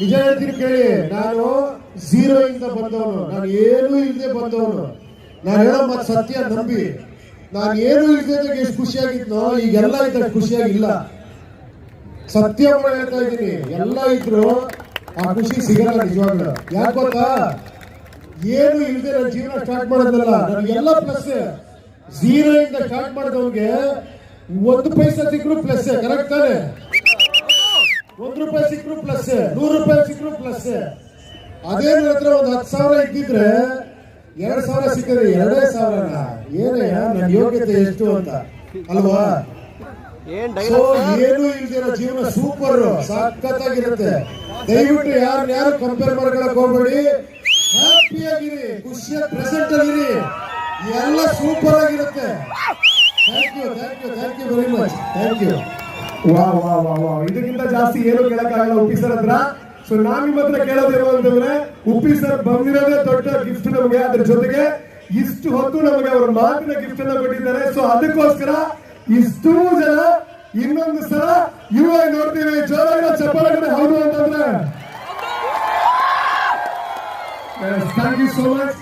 ನಿಜ ಹೇಳ್ತೀನಿ ಕೇಳಿ, ನಾನು ಝೀರೋ ಇಂದ ಬಂದವನು. ನಾನು ಏನೂ ಇಲ್ಲದೆ ಬಂದವನು. ನಾನು ಹೇಳೋ ಮತ್ತೆ ಸತ್ಯ, ನಂಬಿ. ನಾನು ಏನು ಇಲ್ಲದೆ ಎಷ್ಟು ಖುಷಿಯಾಗಿದ್ನೋ, ಈಗೆಲ್ಲ ಇದ್ದ ಖುಷಿಯಾಗಿಲ್ಲ. ಸತ್ಯ ಹೇಳ್ತಾ ಇದ್ದೀನಿ. ಎಲ್ಲ ಇದ್ರು ಆ ಖುಷಿ ಸಿಗಲ್ಲ ನಿಜವಾಗ್ಲು. ಯಾಕೆ ಗೊತ್ತಾ? ಏನು ಇಲ್ಲದೆ ನನ್ನ ಜೀವನ ಸ್ಟಾರ್ಟ್ ಮಾಡೋದಲ್ಲ. ನನಗೆಲ್ಲ ಪ್ಲಸ್ ಝೀರೋ ಇಂದ ಸ್ಟಾರ್ಟ್ ಮಾಡಿದವ್ರಿಗೆ ಒಂದು ಪೈಸಾ ಸಿಕ್ಕರು ಪ್ಲಸ್ ಕರೆಕ್ಟ್ ತಾನೆ? ಒಂದ್ ರೂಪಾಯಿ ಸಿಕ್ಕರು ಪ್ಲಸ್ ನೂರು ರೂಪಾಯಿ ಸಿಕ್ಕರು ಪ್ಲಸ್ ಅದೇ ಹತ್ರ ಒಂದು ಹತ್ತು ಸಾವಿರ ಇದ್ದಿದ್ರೆ ಎರಡ್ ಸಾವಿರ ಸಿಕ್ಕಿದ್ರೆ ಎರಡೇ ಸಾವಿರ ಏನಯ್ಯ ನನ್ನ ಯೋಗ್ಯತೆ ಎಷ್ಟು ಅಂತ. ಅಲ್ವಾ? ಏನ್ ಏನು ಇಲ್ದಿರೋ ಜೀವನ ಸೂಪರ್ ಸಖತ್ತಾಗಿರುತ್ತೆ. ದಯವಿಟ್ಟು ಯಾರು ಯಾರು ಕಂಪೇರ್ ಮಾಡ್ಕೊಳಕ್ ಹೋಗ್ಬೇಡಿ. ಹ್ಯಾಪಿ ಆಗಿರಿ ಖುಷಿಯ ಪ್ರೆಸೆಂಟ್ ಆಗಿರಿ ಎಲ್ಲ ಸೂಪರ್ ಆಗಿರುತ್ತೆ. Thank you thank you thank you very much thank you ವಾ ವಾ ವಾ ವಾ ಇದಕ್ಕಿಂತ ಜಾಸ್ತಿ ಏನು ಕೇಳಕ್ಕಾಗಲ್ಲ ಉಪ್ಪಿ ಸರ್ ಹತ್ರ ಸೊ ನಾವ್ ಹತ್ರ ಕೇಳೋದೇನು ಅಂತಂದ್ರೆ ಉಪ್ಪಿ ಸರ್ ಬಂದಿರೋದೇ ದೊಡ್ಡ ಗಿಫ್ಟ್ ನಮಗೆ. ಅದ್ರ ಜೊತೆಗೆ ಇಷ್ಟು ಹೊತ್ತು ನಮಗೆ ಅವ್ರ ಮಾತಿನ ಗಿಫ್ಟ್ ಅನ್ನ ಕೊಟ್ಟಿದ್ದಾರೆ. ಸೊ ಅದಕ್ಕೋಸ್ಕರ ಇಷ್ಟೂ ಜನ ಇನ್ನೊಂದು ಸಲ ಇವಾಗ ನೋಡ್ತೀವಿ. ಜೋರಾಗಿ ಚಪ್ಪಾಳೆ ಹೌದು ಅಂತಂದ್ರೆ. Thank you so much